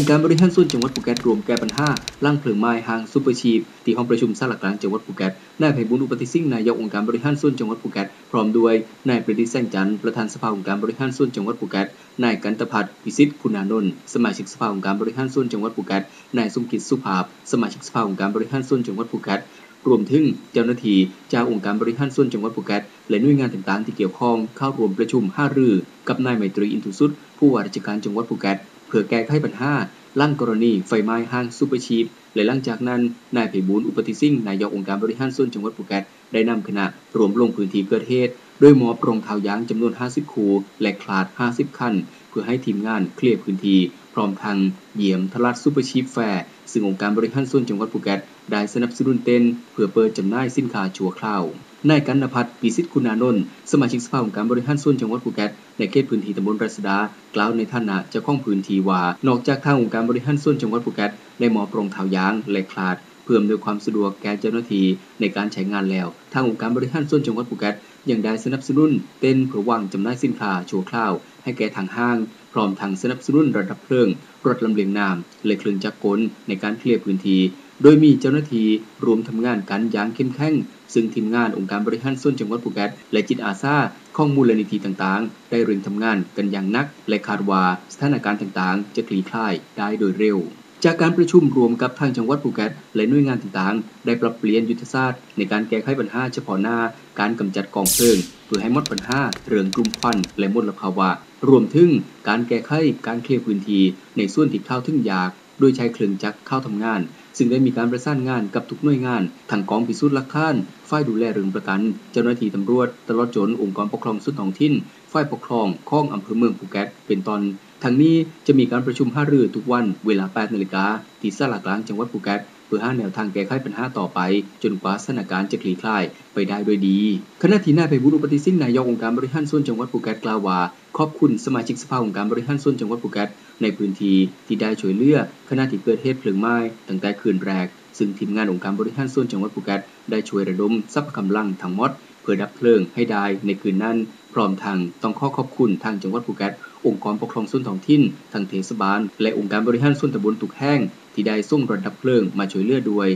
องค์การบริหารส่วนจังหวัดภูเก็ตรวมแก้ปัญหาล่างเพลิงไม้ห่างซุปเปอร์ชีพที่ห้องประชุมสารกลางจังหวัดภูเก็ตนายไพบุญอุปติสิ่งนายกองค์การบริหารส่วนจังหวัดภูเก็ตพร้อมด้วยนายประดิษฐ์แสงจันทร์ประธานสภาองค์การบริหารส่วนจังหวัดภูเก็ตนายกันตพัฒน์พิสิทธิ์คุณานนท์สมาชิกสภาองค์การบริหารส่วนจังหวัดภูเก็ตนายสมกิจสุภาพ สมาชิกสภาองค์การบริหารส่วนจังหวัดภูเก็ตรวมถึงเจ้าหน้าที่จากองค์การบริหารส่วนจังหวัดภูเก็ตและหน่วยงานต่างๆที่เกี่ยวข้องเข้าร่วมประชุมห้ารือ กับนายไมตรีอินทุสุดผู้ว่าราชการจังหวัดภูเก็ต เพื่อแก้ไขปัญหาลั่นกรณีไฟไหม้ห้างซูเปอร์ชีพและหลังจากนั้นนายไพบูลอุปติสิ่งนายกองค์การบริหารส่วนจังหวัดภูเก็ตได้นำคณะรวมลงพื้นที่เกิดเหตุโดยมอบรองเท้ายางจำนวน 50 คู่และคลาด 50 คัน เพื่อให้ทีมงานเคลียร์พื้นที่พร้อมทางเยี่ยมทลาดซูเปอร์ชีพแฟร์ซึ่งองค์การบริหารส่วนจังหวัดภูเก็ตได้สนับสนุนเต้นเพื่อเปิดจำหน่ายสินค้าชั่วคราว นายกันนภัทรปีสิทธิ์คุณานนท์สมาชิกสภาองค์การบริหารส่วนจังหวัดภูเก็ตในเขตพื้นที่ตำบลรัศดา กล่าวในฐานะเจ้าของพื้นที่ว่า นอกจากทางองค์การบริหารส่วนจังหวัดภูเก็ตได้มอบรองเท้ายางและคลาด เพื่ออำนวยความสะดวกแก่เจ้าหน้าที่ในการใช้งานแล้ว ทางองค์การบริหารส่วนจังหวัดภูเก็ตยังได้สนับสนุนเต้นเพื่อวางจำหน่ายสินค้าชั่วคราว ให้แก่ทางห้าง พร้อมทางสนับสนุนระดับเพลิงรถลำเลียงน้ำและเครื่องจักรกลในการเคลียร์พื้นที่ โดยมีเจ้าหน้าที่รวมทำงานกันอย่างเข้มแข็ง ซึ่งทีมงานองค์การบริหารส่วนจังหวัดภูเก็ตและจิตอาสาข้องมูลนิธิต่างๆ ได้เร่งทำงานกันอย่างนัก และคาดว่าสถานการณ์ต่างๆ จะคลี่คลายได้โดยเร็วจากการประชุมรวมกับทางจังหวัดภูเก็ตและหน่วยงานต่างๆ ได้ปรับเปลี่ยนยุทธศาสตร์ในการแก้ไขปัญหาเฉพาะหน้า การกำจัดกองเพลิงเพื่อให้หมดปัญหาเรื่องกลุ่มควันและมลภาวะ รวมถึงการแก้ไขการเคลียร์พื้นที่ในส่วนที่เข้าถึงยาก โดยใช้เครื่องจักรเข้าทำงาน ซึ่งได้มีการประสานงานกับทุกหน่วยงานทั้งกองพิสูจน์หลักฐานฝ่ายดูแลเรื่องประกัน เจ้าหน้าที่ตำรวจ ตลอดจนองค์กรปกครองส่วนท้องถิ่นฝ่ายปกครองของอำเภอเมืองภูเก็ตเป็นตอนทั้งนี้จะมีการประชุมหารือทุกวันเวลา8นาฬิกาที่ศาลากลางจังหวัดภูเก็ต เพื่อหาแนวทางแก้ไขปัญหาต่อไป จนกว่าสถานการณ์จะคลี่คลายไปได้ด้วยดีขณะที่นายไพบุญอุปติสิ่งนายกองค์การบริหารส่วนจังหวัดภูเก็ตกล่าวว่าขอบคุณสมาชิกสภาองค์การบริหารส่วนจังหวัดภูเก็ตในพื้นที่ที่ได้ช่วยเหลือขณะที่เกิดเหตุเพลิงไหม้ตั้งแต่คืนแรก ซึ่งทีมงานองค์การบริหารส่วนจังหวัดภูเก็ตได้ช่วยระดมทรัพย์กำลังทั้งหมดเพื่อดับเพลิงให้ได้ในคืนนั้น พร้อมทางต้องขอขอบคุณทางจังหวัดภูเก็ตองค์กรปกครองส่วนท้องถิ่นทางเทศบาล และองค์การบริหารส่วนตำบลตุกแห้ง ที่ได้ส่งรถดับเพลิงมาช่วยเหลือด้วย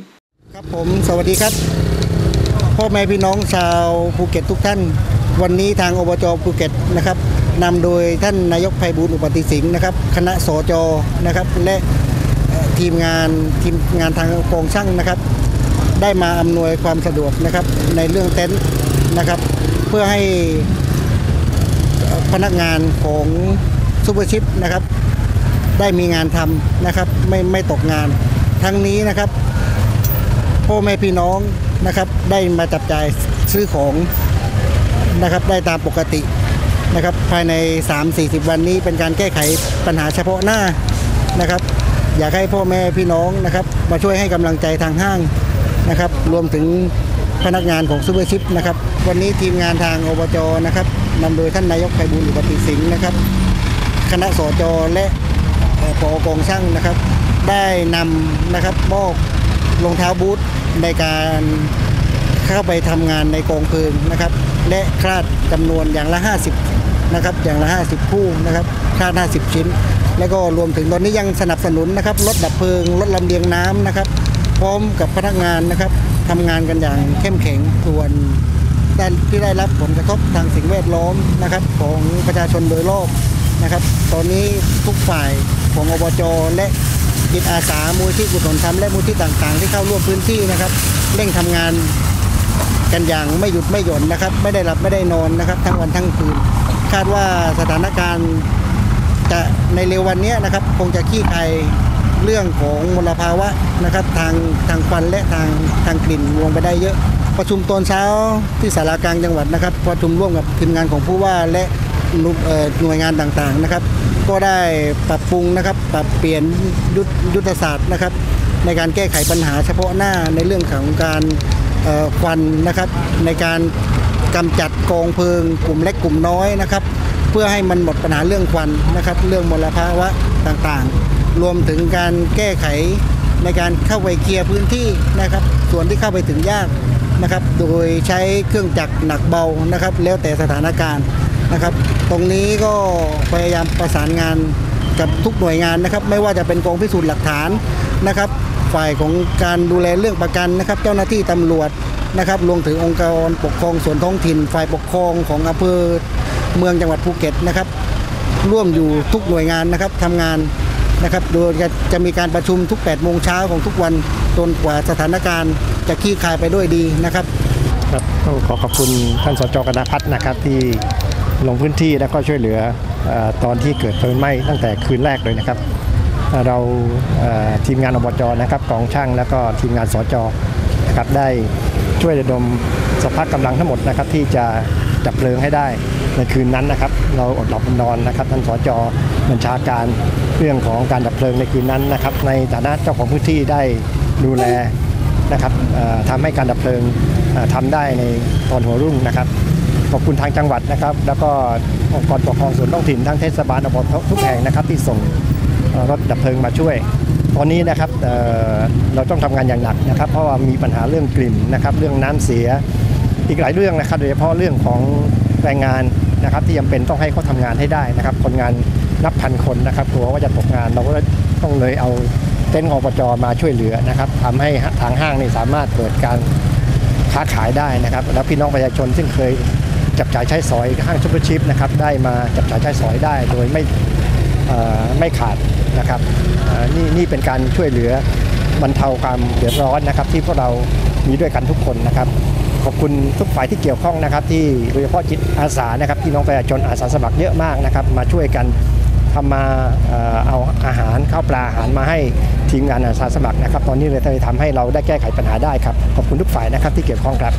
ครับผมสวัสดีครับพ่อแม่พี่น้องชาวภูเก็ตทุกท่าน วันนี้ทางอบจภูเก็ตนะครับนำโดยท่านนายกไพบูลย์อุปติสิงห์นะครับ คณะสจนะครับและทีมงานทีมงานทางกองช่างนะครับ ได้มาอำนวยความสะดวกนะครับในเรื่องเต็นท์นะครับ เพื่อให้พนักงานของซูเปอร์ชิปนะครับ ได้มีงานทำนะครับไม่ไม่ตกงาน ทั้งนี้นะครับพ่อแม่พี่น้องนะครับ ได้มาจับจ่ายซื้อของนะครับ ได้ตามปกตินะครับ ภายใน 3-40 วันนี้เป็นการแก้ไขปัญหาเฉพาะหน้านะครับ อยากให้พ่อแม่พี่น้องนะครับ มาช่วยให้กำลังใจทางห้างนะครับ รวมถึงพนักงานของซูเปอร์ชิปนะครับ วันนี้ทีมงานทางอบจนะครับนำโดยท่านนายกไพบูลย์อุปติสิงห์นะครับ คณะสจและ ปอกองช่างนะครับ ได้นำนะครับมอบรองเท้าบูทในการเข้าไปทำงานในกองเพลิงนะครับ และคลาดจำนวนอย่างละ 50นะครับอย่างละ 50 คู่นะครับคลาด 50 ชิ้น แล้วก็รวมถึงตอนนี้ยังสนับสนุนนะครับรถดับเพลิงรถลำเลียงน้ำนะครับ พร้อมกับพนักงานนะครับทำงานกันอย่างเข้มแข็งส่วนด้านที่ได้รับผลกระทบทางสิ่งแวดล้อมนะครับ ของประชาชนโดยรอบ นะครับ ตอนนี้ทุกฝ่ายของอบจและจิตอาสามูลที่กุศลธรรมและมูลที่ต่างๆ ที่เข้าร่วมพื้นที่นะครับเร่งทำงานกันอย่างไม่หยุดไม่หย่อนนะครับ ไม่ได้หลับไม่ได้นอนนะครับ ทั้งวันทั้งคืน คาดว่าสถานการณ์จะในเร็ววันนี้นะครับคงจะขี้คายเรื่องของมลภาวะนะครับ ทางทางควันและทางทางกลิ่นลงไปได้เยอะ ประชุมตอนเช้าที่สารากลางจังหวัดนะครับประชุมร่วมกับทีมงานของผู้ว่าและ หน่วยงานต่างๆนะครับ ก็ได้ปรับปรุงนะครับ ปรับเปลี่ยนยุทธยุทธศาสตร์นะครับ ในการแก้ไขปัญหาเฉพาะหน้าในเรื่องของการควันนะครับ ในการกำจัดกองเพลิง กลุ่มเล็กกลุ่มน้อยนะครับ เพื่อให้มันหมดปัญหาเรื่องควันนะครับ เรื่องมลภาวะต่างๆ รวมถึงการแก้ไขในการเข้าไปเคลียร์พื้นที่นะครับ ส่วนที่เข้าไปถึงยากนะครับ โดยใช้เครื่องจักรหนักเบานะครับ แล้วแต่สถานการณ์ นะครับ ตรงนี้ก็พยายามประสานงานกับทุกหน่วยงานนะครับ ไม่ว่าจะเป็นกองพิสูจน์หลักฐานนะครับ ฝ่ายของการดูแลเรื่องประกันนะครับ เจ้าหน้าที่ตำรวจนะครับรวมถึงองค์กรปกครองส่วนท้องถิ่น ฝ่ายปกครองของอำเภอเมืองจังหวัดภูเก็ตนะครับ ร่วมอยู่ทุกหน่วยงานนะครับทำงานนะครับโดยจะจะมีการประชุมทุก 8 โมงเช้าของทุกวันจนกว่าสถานการณ์จะคลี่คลายไปด้วยดีนะครับครับต้องขอขอบคุณท่านสจกนพัฒน์นะครับที่ ลงพื้นที่แล้วก็ช่วยเหลืออตอนที่เกิดเพลิงไหม้ตั้งแต่คืนแรกเลยนะครับ เราทีมงานอบจนะครับกองช่างแล้วก็ทีมงานสจนะครับได้ช่วยระดมสภาพกำลังทั้งหมดนะครับที่จะดับเพลิงให้ได้ในคืนนั้นนะครับ เราอดหลับนอนนะครับท่านสจบัญชาการเรื่องของการดับเพลิงในคืนนั้นนะครับในฐานะเจ้าของพื้นที่ได้ดูแลนะครับทำให้การดับเพลิงเอ่อทำได้ในตอนหัวรุ่งนะครับ ขอบคุณทางจังหวัดนะครับ แล้วก็องค์กรปกครองส่วนท้องถิ่นทั้งเทศบาลอบตทุกแห่งนะครับ ที่ส่งรถดับเพลิงมาช่วย ตอนนี้นะครับเเราต้องทำงานอย่างหนักนะครับ เพราะว่ามีปัญหาเรื่องกลิ่นนะครับ เรื่องน้ำเสียอีกหลายเรื่องนะครับ โดยเฉพาะเรื่องของแรงงานนะครับที่จำเป็นต้องให้เขาทำงานให้ได้นะครับ คนงานนับพันคนนะครับกลัวว่าจะตกงานเราก็ต้องเลยเอาเต็นท์อบจมาช่วยเหลือนะครับทำให้ทางห้างนี่สามารถเปิดการค้าขายได้นะครับ แล้วพี่น้องประชาชนซึ่งเคย จับจ่ายใช้สอยห้างซุปเปอร์ชิพนะครับได้มาจับจ่ายใช้สอยได้โดยไม่ไม่ขาดนะครับนี่นี่เป็นการช่วยเหลือบรรเทาความเดือดร้อนนะครับ ที่พวกเรามีด้วยกันทุกคนนะครับ ขอบคุณทุกฝ่ายที่เกี่ยวข้องนะครับ ที่โดยเฉพาะจิตอาสานะครับพี่น้องประชาชนอาสาสมัครเยอะมากนะครับ มาช่วยกันทำมาเอาอาหารข้าวปลาอาหารมาให้ทีมงานอาสาสมัครนะครับ ตอนนี้เลยทำให้เราได้แก้ไขปัญหาได้ครับขอบคุณทุกฝ่ายนะครับที่เกี่ยวข้องครับ